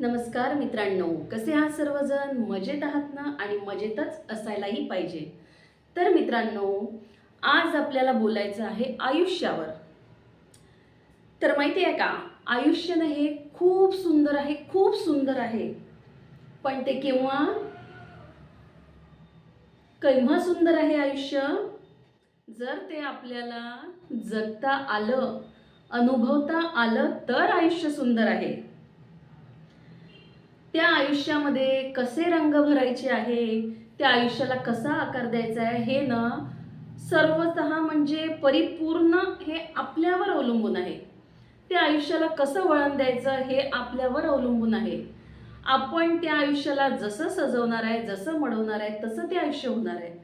नमस्कार मित्रांनो कसे आहात सर्वजण? मजेत आहात ना? आणि मजेतच असायलाही पाहिजे. तर मित्रांनो आज आपल्याला बोलायचं आहे आयुष्यावर. तर माहिती आहे का? आयुष्य ना हे खूप सुंदर आहे खूप सुंदर आहे. पण ते केव्हा? केव्हा सुंदर आहे आयुष्य? जर ते आपल्याला जगता आलं अनुभवता आलं तर आयुष्य सुंदर आहे. त्या आयुष्यामध्ये कसे रंग भरायचे आहे? त्या आयुष्याला कसा आकार द्यायचा आहे? हे ना सर्वत म्हणजे परिपूर्ण हे आपल्यावर अवलंबून आहे. त्या आयुष्याला कसं वळण द्यायचं हे आपल्यावर अवलंबून आहे. आपण त्या आयुष्याला जसं सजवणार आहे जसं मडवणार आहे तसं ते आयुष्य होणार आहे.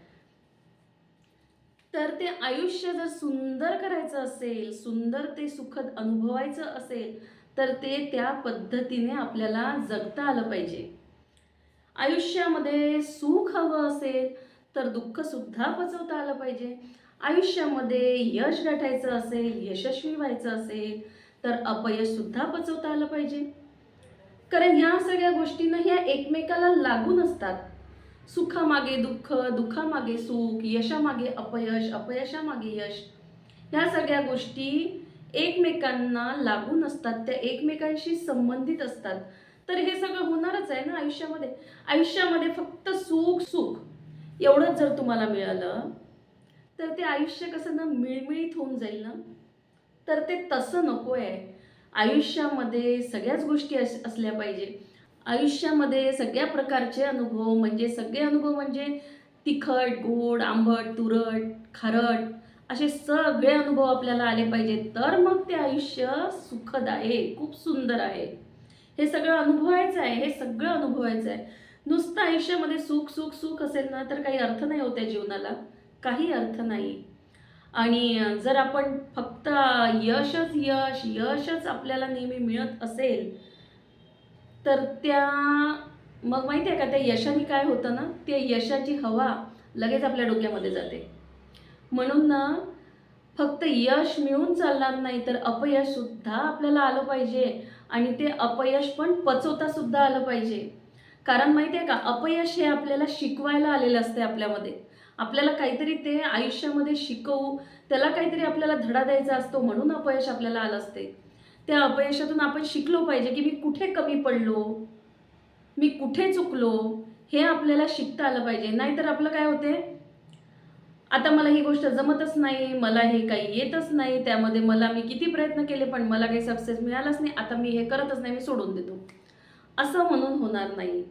तर ते आयुष्य जर सुंदर करायचं असेल सुंदर ते सुखद अनुभवायचं असेल तर ते त्या पद्धतीने आपल्याला जगता आलं पाहिजे. आयुष्यामध्ये सुख हवं असेल तर दुःखसुद्धा पचवता आलं पाहिजे. आयुष्यामध्ये यश गाठायचं असेल यशस्वी व्हायचं असेल तर अपयशसुद्धा पचवता आलं पाहिजे. कारण ह्या सगळ्या गोष्टींना ह्या एकमेकाला लागून असतात सुखामागे दुःख दुःखामागे सुख यशामागे अपयश अपयशामागे यश. ह्या सगळ्या गोष्टी एकमेकांना लागून असतात त्या एकमेकांशी संबंधित असतात. तर हे सगळं होणारच आहे ना आयुष्यामध्ये? आयुष्यामध्ये फक्त सुख सुख. एवढंच जर तुम्हाला मिळालं तर ते आयुष्य कसं ना मिळमिळीत होऊन जाईल ना? तर ते तसं नको आहे आयुष्यामध्ये सगळ्याच गोष्टी अस असल्या पाहिजे. आयुष्यामध्ये सगळ्या प्रकारचे अनुभव म्हणजे सगळे अनुभव म्हणजे तिखट गोड आंबट तुरट खारट असे सगळे अनुभव आपल्याला आले पाहिजे तर मग ते आयुष्य सुखद आहे खूप सुंदर आहे. हे सगळं अनुभवायचं आहे हे सगळं अनुभवायचं आहे. नुसतं आयुष्यामध्ये सुख सुख सुख असेल ना तर काही अर्थ नाही होत्या जीवनाला. काही अर्थ नाही. आणि जर आपण फक्त यशच यश यशच आपल्याला नेहमी मिळत असेल तर त्या मग माहिती आहे का त्या यशाने काय होतं ना त्या यशाची हवा लगेच आपल्या डोक्यामध्ये जाते. म्हणून ना फक्त यश मिळून चालणार नाही तर अपयश सुद्धा आपल्याला आलं पाहिजे. आणि ते अपयश पण पचवता सुद्धा आलं पाहिजे. कारण माहिती आहे का अपयश हे आपल्याला शिकवायला आलेलं असते आपल्यामध्ये. आपल्याला काहीतरी ते आयुष्यामध्ये शिकवू त्याला काहीतरी आपल्याला धडा द्यायचा असतो म्हणून अपयश आपल्याला आलं असते त्या अपयशातून आपण शिकलो पाहिजे की मी कुठे कमी पडलो मी कुठे चुकलो हे आपल्याला शिकता आलं पाहिजे. नाहीतर आपलं काय होते आता मला ही गोष्ट जमतच नाही मला हे काही येतच नाही त्यामध्ये मला मी किती प्रयत्न केले पण मला काही सक्सेस मिळालाच नाही. आता मी हे करतच नाही मी सोडून देतो. असं म्हणून होणार नाही.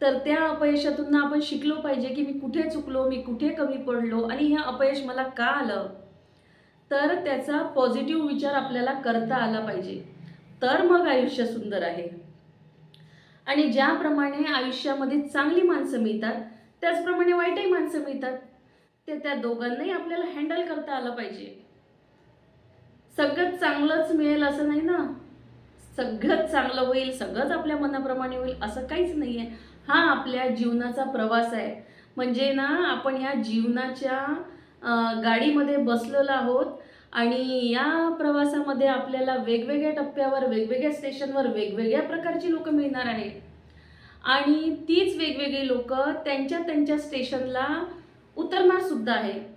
तर त्या अपयशातून ना आपण शिकलो पाहिजे की मी कुठे चुकलो मी कुठे कमी पडलो आणि हे अपयश मला का आलं? तर त्याचा पॉझिटिव्ह विचार आपल्याला करता आला पाहिजे. तर मग आयुष्य सुंदर आहे. आणि ज्याप्रमाणे आयुष्यामध्ये चांगली माणसं मिळतात त्याचप्रमाणे वाईटही माणसं मिळतात. ते त्या दोघांनाही आपल्याला हँडल करता आलं पाहिजे. सगळंच चांगलंच मिळेल असं नाही ना? सगळंच चांगलं होईल सगळंच आपल्या मनाप्रमाणे होईल असं काहीच नाही आहे हा आपल्या जीवनाचा प्रवास आहे. म्हणजे ना आपण या जीवनाच्या गाडीमध्ये बसलेलो आहोत आणि या प्रवासामध्ये आपल्याला वेगवेगळ्या टप्प्यावर वेगवेगळ्या स्टेशनवर वेगवेगळ्या प्रकारची लोक मिळणार आहे आणि तीच वेगवेगळी लोक त्यांच्या त्यांच्या स्टेशनला उतरणार सुद्धा आहे.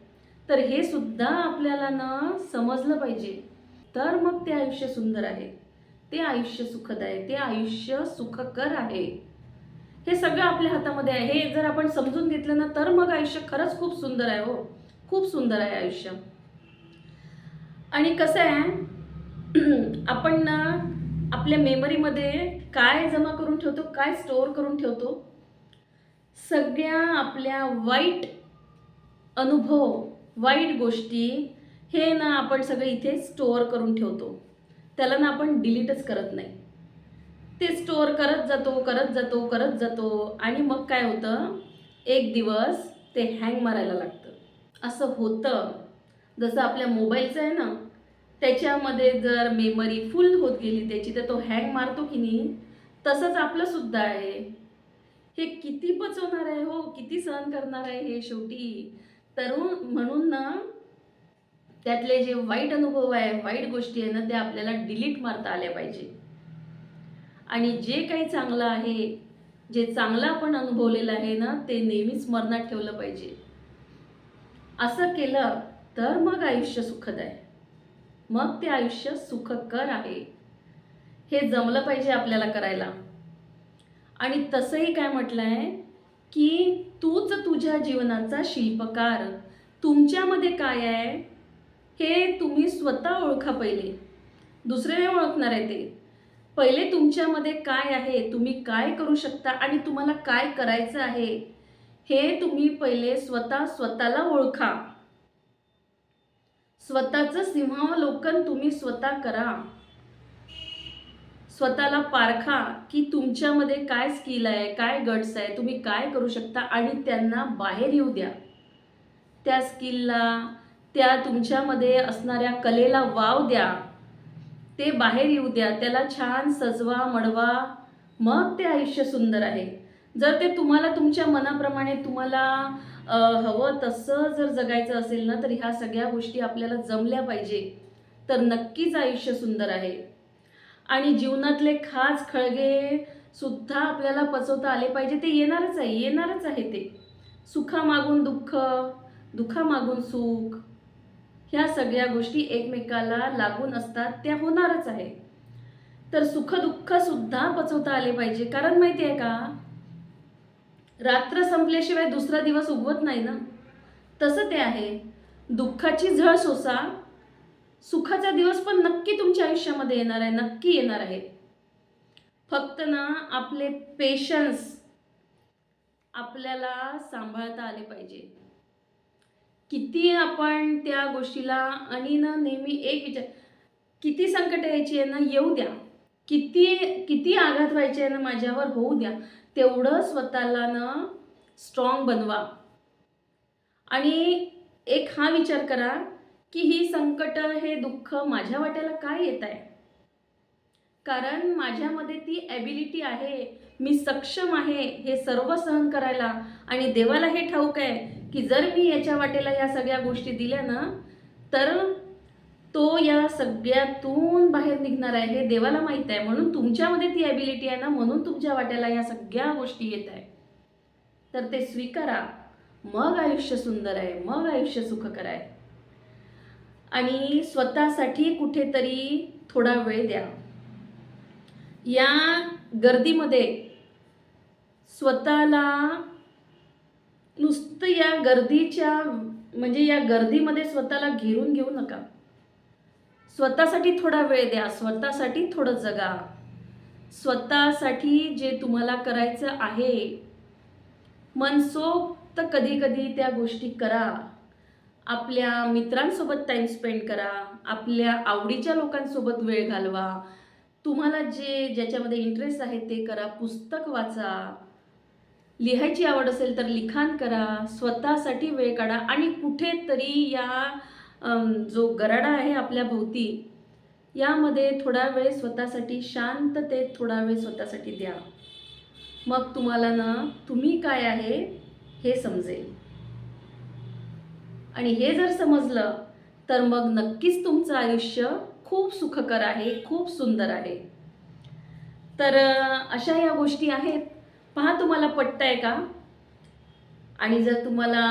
तर हे सुद्धा आपल्याला ना समजलं पाहिजे. तर मग ते आयुष्य सुंदर आहे. ते आयुष्य सुखद आहे. ते आयुष्य सुखकर आहे. हे सगळं आपल्या हातामध्ये आहे. हे जर आपण समजून घेतलं ना तर मग आयुष्य खरंच खूप सुंदर आहे हो. खूप सुंदर आहे आयुष्य. आणि कसं आहे आपण ना आपल्या मेमरीमध्ये काय जमा करून ठेवतो काय स्टोअर करून ठेवतो सगळ्या आपल्या वाईट अनुभव वाईट गोष्टी हे ना आपण सगळं इथे स्टोअर करून ठेवतो. त्याला ना आपण डिलीटच करत नाही. ते स्टोअर करत जातो करत जातो करत जातो आणि मग काय होतं? एक दिवस ते हँग मारायला लागतं. असं होतं. जसं आपल्या मोबाईलचं आहे ना त्याच्यामध्ये जर मेमरी फुल होत गेली त्याची तर तो हँग मारतो की नाही? तसंच आपलं सुद्धा आहे. हे किती पचवणार आहे हो? किती सहन करणार आहे हे शेवटी? तरुण म्हणून ना त्यातले जे वाईट अनुभव आहे वाईट गोष्टी आहे ना त्या आपल्याला डिलीट मारता आल्या पाहिजे. आणि जे काही चांगलं आहे जे चांगलं आपण अनुभवलेलं आहे ना ते नेहमीच स्मरणात ठेवलं पाहिजे. असं केलं तर मग आयुष्य सुखद आहे. मग ते आयुष्य सुखकर आहे. हे जमलं पाहिजे आपल्याला करायला. आणि तसंही काय म्हटलं आहे की तूच तुझ्या जीवनाचा शिल्पकार. तुमच्यामध्ये काय आहे? हे तुम्ही स्वतः ओळखा पहिले. दुसरे नाही ओळखणार आहे ते. पहिले तुमच्यामध्ये काय आहे? तुम्ही काय करू शकता? आणि तुम्हाला काय करायचं आहे? हे तुम्ही पहिले स्वतः स्वतःला ओळखा. स्वतःचं सिंहावलोकन तुम्ही स्वतः करा. स्वतःला पारखा की तुमच्यामध्ये काय स्किल आहे काय गट्स आहे तुम्ही काय करू शकता आणि त्यांना बाहेर येऊ द्या. त्या स्किलला त्या तुमच्यामध्ये असणाऱ्या कलेला वाव द्या. ते बाहेर येऊ द्या त्याला छान सजवा मडवा मग ते आयुष्य सुंदर आहे. जर ते तुम्हाला तुमच्या मनाप्रमाणे तुम्हाला हवं तसं जर जगायचं असेल ना तर ह्या सगळ्या गोष्टी आपल्याला जमल्या पाहिजे. तर नक्कीच आयुष्य सुंदर आहे. आणि जीवनातले खास खळगे सुद्धा आपल्याला पचवता आले पाहिजे. ते येणारच आहे येणारच आहे ते. सुखामागून दुःख दुःखामागून सुख ह्या सगळ्या गोष्टी एकमेकाला लागून असतात त्या होणारच आहे. तर सुख दुःख सुद्धा पचवता आले पाहिजे. कारण माहिती आहे का? रात्र संपल्याशिवाय दुसरा दिवस उगवत नाही ना? तसं ते आहे. दुःखाची झळ सोसा सुखाचा दिवस पण नक्की तुमच्या आयुष्यामध्ये येणार आहे नक्की येणार आहे. फक्त ना आपले पेशन्स आपल्याला सांभाळता आले पाहिजे. किती आपण त्या गोष्टीला आणि ना नेहमी एक विचार किती संकट यायची आहे ना येऊ द्या. किती किती आघात व्हायचे आहे ना माझ्यावर होऊ द्या. तेवढं स्वतःला ना स्ट्रॉंग बनवा. आणि एक हा विचार करा की ही संकट हे दुःख माझ्या वाट्याला काय येत आहे? कारण माझ्यामध्ये ती ॲबिलिटी आहे. मी सक्षम आहे हे सर्व सहन करायला. आणि देवाला हे ठाऊक आहे की जर मी याच्या वाटेला या सगळ्या गोष्टी दिल्या ना तर तो या सगळ्यातून बाहेर निघणार आहे. हे देवाला माहीत आहे. म्हणून तुमच्यामध्ये ती ॲबिलिटी आहे ना म्हणून तुमच्या वाट्याला या सगळ्या गोष्टी येत आहे. तर ते स्वीकारा. मग आयुष्य सुंदर आहे. मग आयुष्य सुखकर आहे. आणि स्वतःसाठी कुठेतरी थोडा वेळ द्या. या गर्दीमध्ये स्वतःला नुसतं या गर्दीच्या म्हणजे या गर्दीमध्ये स्वतःला घेरून घेऊ नका. स्वतःसाठी थोडा वेळ द्या स्वतःसाठी थोडं जगा. स्वतःसाठी जे तुम्हाला करायचं आहे मनसोक्त कधी कधी त्या गोष्टी करा. आपल्या मित्रांसोबत टाईम स्पेंड करा आपल्या आवडीच्या लोकांसोबत वेळ घालवा. तुम्हाला जे ज्याच्यामध्ये इंटरेस्ट आहे ते करा पुस्तक वाचा. लिहायची आवड असेल तर लिखाण करा स्वतःसाठी वेळ काढा आणि कुठेतरी या जो गराडा आहे आपल्या भोवती यामध्ये थोडा वेळ स्वतःसाठी शांततेत थोडा वेळ स्वतःसाठी द्या. मग तुम्हाला ना तुम्ही काय आहे हे समजेल. आणि हे जर समजलं तर मग नक्कीच तुमचं आयुष्य खूप सुखकर आहे खूप सुंदर आहे. तर अशा या गोष्टी आहेत. पहा तुम्हाला पटतंय का? आणि जर तुम्हाला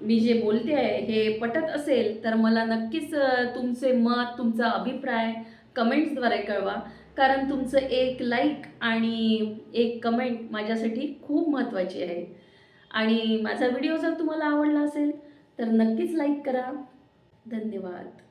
मी जे बोलते आहे हे पटत असेल तर मला नक्कीच तुमचे मत तुमचा अभिप्राय कमेंट्सद्वारे कळवा. कारण तुमचं एक लाईक आणि एक कमेंट माझ्यासाठी खूप महत्त्वाची आहे. आणि माझा व्हिडिओ जर तुम्हाला आवडला असेल तर नक्कीच लाईक करा. धन्यवाद.